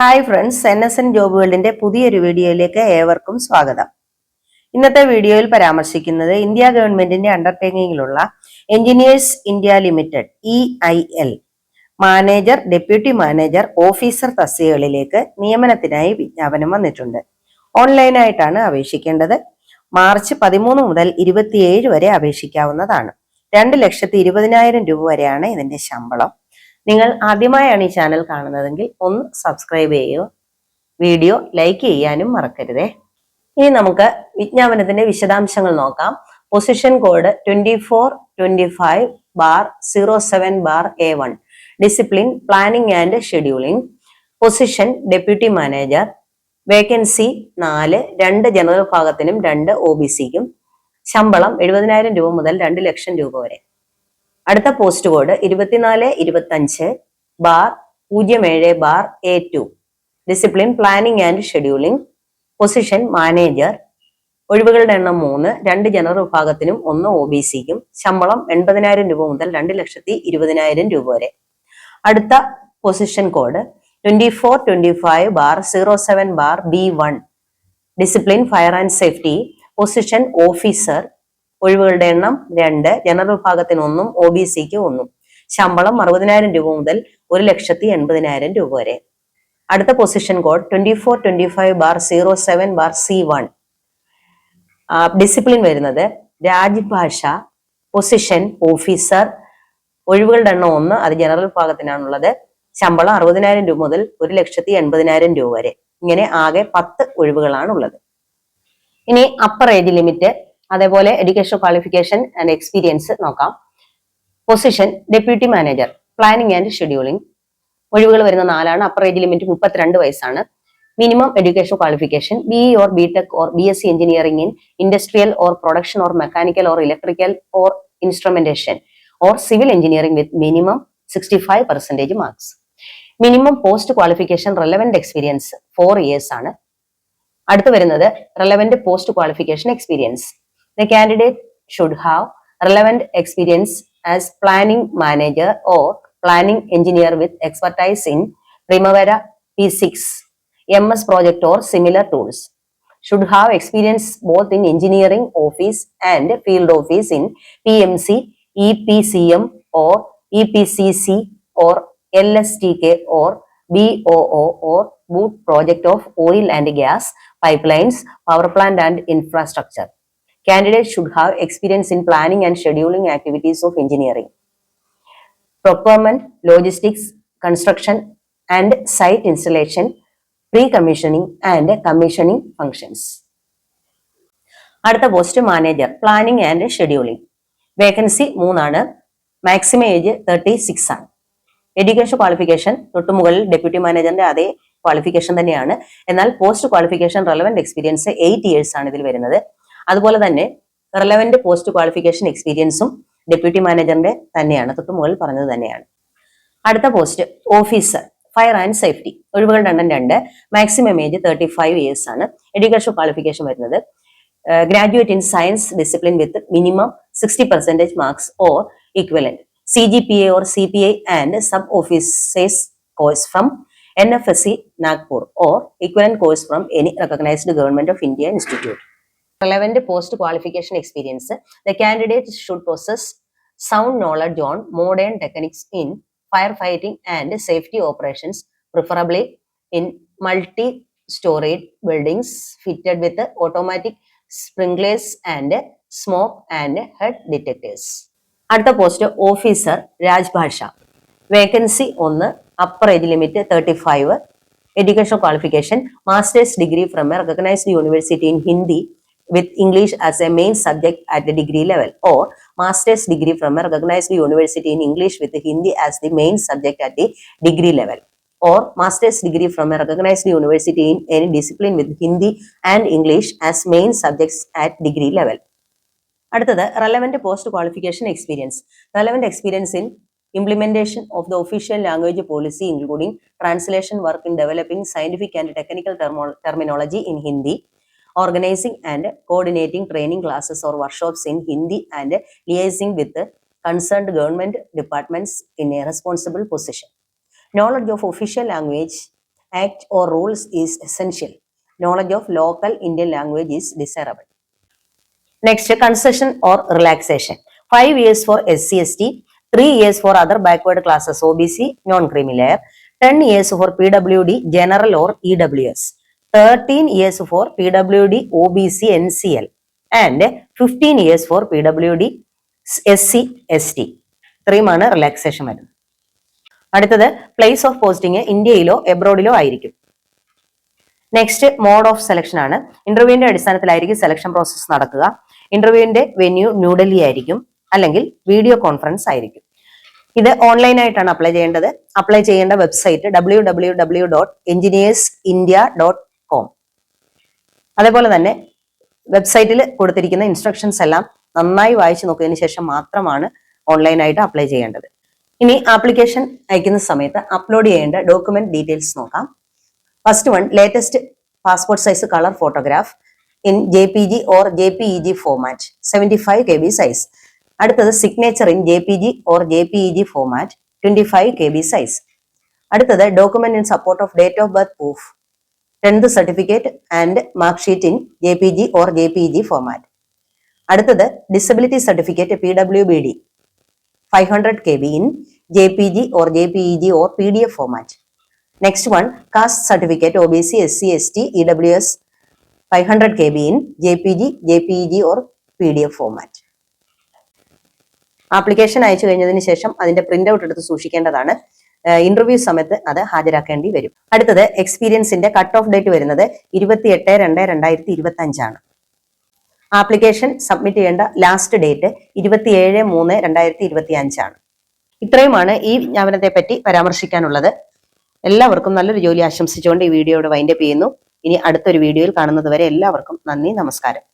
Hi friends N S N job വേൾഡിന്റെ പുതിയൊരു വീഡിയോയിലേക്ക് ഏവർക്കും സ്വാഗതം. ഇന്നത്തെ വീഡിയോയിൽ പരാമർശിക്കുന്നത് ഇന്ത്യ ഗവൺമെന്റിന്റെ അണ്ടർടേക്കിങ്ങിലുള്ള Engineers India Limited E I L manager deputy manager officer തസ്തികകളിലേക്ക് നിയമനത്തിനായി വിജ്ഞാപനം വന്നിട്ടുണ്ട്. ഓൺലൈനായിട്ടാണ് അപേക്ഷിക്കേണ്ടത്. മാർച്ച് പതിമൂന്ന് മുതൽ ഇരുപത്തിയേഴ് വരെ അപേക്ഷിക്കാവുന്നതാണ്. രണ്ട് ലക്ഷത്തി ഇരുപതിനായിരം രൂപ വരെയാണ് ഇതിന്റെ ശമ്പളം. നിങ്ങൾ ആദ്യമായാണ് ഈ ചാനൽ കാണുന്നതെങ്കിൽ ഒന്ന് സബ്സ്ക്രൈബ് ചെയ്യുക. വീഡിയോ ലൈക്ക് ചെയ്യാനും മറക്കരുതേ. ഇനി നമുക്ക് വിജ്ഞാപനത്തിന്റെ വിശദാംശങ്ങൾ നോക്കാം. Position code twenty four twenty five bar zero seven bar A one discipline planning and scheduling position deputy manager vacancy നാല്. രണ്ട് ജനറൽ വിഭാഗത്തിനും രണ്ട് ഒ ബി സിക്കും ശമ്പളം എഴുപതിനായിരം രൂപ മുതൽ രണ്ട് ലക്ഷം രൂപ വരെ. അടുത്ത പോസ്റ്റ് കോഡ് ഇരുപത്തിനാല് ഇരുപത്തഞ്ച് ബാർ പൂജ്യം ഏഴ് bar A two discipline planning and scheduling position manager ഒഴിവുകളുടെ എണ്ണം മൂന്ന്. രണ്ട് ജനറൽ വിഭാഗത്തിനും ഒന്ന് ഒ ബി സിക്കും ശമ്പളം എൺപതിനായിരം രൂപ മുതൽ രണ്ട് ലക്ഷത്തി ഇരുപതിനായിരം രൂപ വരെ. അടുത്ത position code twenty four twenty five bar zero seven bar B one discipline fire and safety position officer ഒഴിവുകളുടെ എണ്ണം രണ്ട് ജനറൽ വിഭാഗത്തിന് ഒന്നും ഒ ബി സിക്ക് ഒന്നും. ശമ്പളം അറുപതിനായിരം രൂപ മുതൽ ഒരു ലക്ഷത്തി എൺപതിനായിരം രൂപ വരെ. അടുത്ത position code twenty four twenty five bar zero seven bar C one discipline വരുന്നത് രാജ്ഭാഷ പൊസിഷൻ ഓഫീസർ ഒഴിവുകളുടെ എണ്ണം ഒന്ന് അത് ജനറൽ വിഭാഗത്തിനാണുള്ളത്. ശമ്പളം അറുപതിനായിരം രൂപ മുതൽ ഒരു ലക്ഷത്തി എൺപതിനായിരം രൂപ വരെ. ഇങ്ങനെ ആകെ പത്ത് ഒഴിവുകളാണ് ഉള്ളത് ഇനി അപ്പർ ഏജ് ലിമിറ്റ് അതേപോലെ എഡ്യൂക്കേഷൻ ക്വാളിഫിക്കേഷൻ ആൻഡ് എക്സ്പീരിയൻസ് നോക്കാം. Position deputy manager planning and scheduling ഒഴിവുകൾ വരുന്ന നാലാണ് അപ്പർ ഏജ് ലിമിറ്റ് മുപ്പത്തിരണ്ട് വയസ്സാണ്. Minimum education qualification B E or B tech or B S C engineering in industrial or production or mechanical or electrical or instrumentation or civil engineering with minimum sixty five percentage marks minimum post qualification relevant experience for years ആണ്. അടുത്ത് വരുന്നത് relevant post qualification experience The candidate should have relevant experience as planning manager or planning engineer with expertise in Primavera P6, MS project or similar tools. Should have experience both in engineering office and field office in PMC, EPCM or EPCC or LSTK or BOO or Boot project of oil and gas, pipelines, power plant and infrastructure. Candidate should have experience in planning and scheduling activities of engineering procurement logistics construction and site installation pre commissioning and commissioning functions അടുത്ത post manager planning and scheduling vacancy മൂന്നാണ്. Maximum age thirty six ആണ് education qualification തൊട്ടുമുകളിൽ deputy മാനേജറിന്റെ അതേ qualification തന്നെയാണ്. എന്നാൽ post qualification relevant experience eight years ആണ് ഇതിൽ വരുന്നത്. അതുപോലെ തന്നെ റെലവെന്റ് പോസ്റ്റ് ക്വാളിഫിക്കേഷൻ എക്സ്പീരിയൻസും ഡെപ്യൂട്ടി മാനേജറിന്റെ തന്നെയാണ് തൊട്ടുമുകളിൽ പറഞ്ഞത് തന്നെയാണ്. അടുത്ത post officer fire and safety ഒഴിവുകളുടെ എണ്ണം രണ്ട് maximum age thirty five years ആണ്. എഡ്യൂക്കേഷൻ ക്വാളിഫിക്കേഷൻ വരുന്നത്. Graduate in science discipline with minimum sixty percentage marks or equivalent C G P A or C P I and sub officers course from N F S C Nagpur or equivalent course from any recognised government of India institute relevant post qualification experience the candidate should possess sound knowledge on modern techniques in firefighting and safety operations, preferably in multi-storied buildings fitted with automatic sprinklers and smoke and head detectors. അടുത്ത post officer Rajbhasha vacancy ഒന്ന് upper age limit thirty five education qualification masters degree from a recognised university in Hindi with English as a main subject at the degree level or master's degree from a recognized university in English with Hindi as the main subject at the degree level or master's degree from a recognized university in any discipline with Hindi and English as main subjects at degree level. അടുത്തത് relevant post qualification experience relevant experience in implementation of the official language policy including translation work in developing scientific and technical terminology in Hindi organizing and coordinating training classes or workshops in Hindi and liaising with the concerned government departments in a responsible position. Knowledge of official language act or rules is essential knowledge of local Indian language is desirable next concession or relaxation five years for S C S T three years for other backward classes O B C non creamy layer ten years for P W D general or E W S Thirteen years for P W D O B C N C L and fifteen years for P W D S C S T ഇത്രയുമാണ് relaxation വരുന്നത് അടുത്തത് place of posting ഇന്ത്യയിലോ എബ്രോഡിലോ ആയിരിക്കും. Next mode of selection ആണ്. ഇന്റർവ്യൂവിന്റെ അടിസ്ഥാനത്തിലായിരിക്കും selection process നടക്കുക. ഇന്റർവ്യൂവിന്റെ വെന്യൂ ന്യൂഡൽഹി ആയിരിക്കും അല്ലെങ്കിൽ വീഡിയോ കോൺഫറൻസ് ആയിരിക്കും. ഇത് ഓൺലൈൻ ആയിട്ടാണ് അപ്ലൈ ചെയ്യേണ്ടത്. അപ്ലൈ ചെയ്യേണ്ട website W W W dot Engineers India dot അതേപോലെ തന്നെ വെബ്സൈറ്റിൽ കൊടുത്തിരിക്കുന്ന ഇൻസ്ട്രക്ഷൻസ് എല്ലാം നന്നായി വായിച്ചു നോക്കിയതിന് ശേഷം മാത്രമാണ് ഓൺലൈനായിട്ട് അപ്ലൈ ചെയ്യേണ്ടത്. ഇനി ആപ്ലിക്കേഷൻ അയക്കുന്ന സമയത്ത് അപ്ലോഡ് ചെയ്യേണ്ട ഡോക്യുമെന്റ് ഡീറ്റെയിൽസ് നോക്കാം. First one latest passport size colour photograph in J P G or J P E G format seventy five K B size അടുത്തത് signature in J P G or J P E G format twenty five K B size അടുത്തത് document in support of date of birth proof tenth certificate and mark sheet in J P G or J P G format അടുത്തത് disability certificate P W B D five hundred K B in J P G or J P E G or P D F format next one caste certificate O B C S C S T E W S five hundred K B in J P G J P E G or P D F format application അയച്ചു കഴിഞ്ഞതിന് ശേഷം അതിന്റെ print out എടുത്ത് സൂക്ഷിക്കേണ്ടതാണ്. Interview സമയത്ത് അത് ഹാജരാക്കേണ്ടി വരും. അടുത്തത് എക്സ്പീരിയൻസിന്റെ കട്ട് ഓഫ് ഡേറ്റ് വരുന്നത് ഇരുപത്തി എട്ട് രണ്ട് രണ്ടായിരത്തി ഇരുപത്തി അഞ്ചാണ് ആപ്ലിക്കേഷൻ സബ്മിറ്റ് ചെയ്യേണ്ട ലാസ്റ്റ് ഡേറ്റ് ഇരുപത്തിയേഴ് മൂന്ന് രണ്ടായിരത്തി ഇരുപത്തി അഞ്ചാണ് ഇത്രയുമാണ് ഈ വിജ്ഞാപനത്തെ പറ്റി പരാമർശിക്കാനുള്ളത്. എല്ലാവർക്കും നല്ലൊരു ജോലി ആശംസിച്ചുകൊണ്ട് ഈ വീഡിയോയുടെ വൈൻഡപ്പ് ചെയ്യുന്നു. ഇനി അടുത്തൊരു വീഡിയോയിൽ കാണുന്നത് വരെ എല്ലാവർക്കും നന്ദി നമസ്കാരം.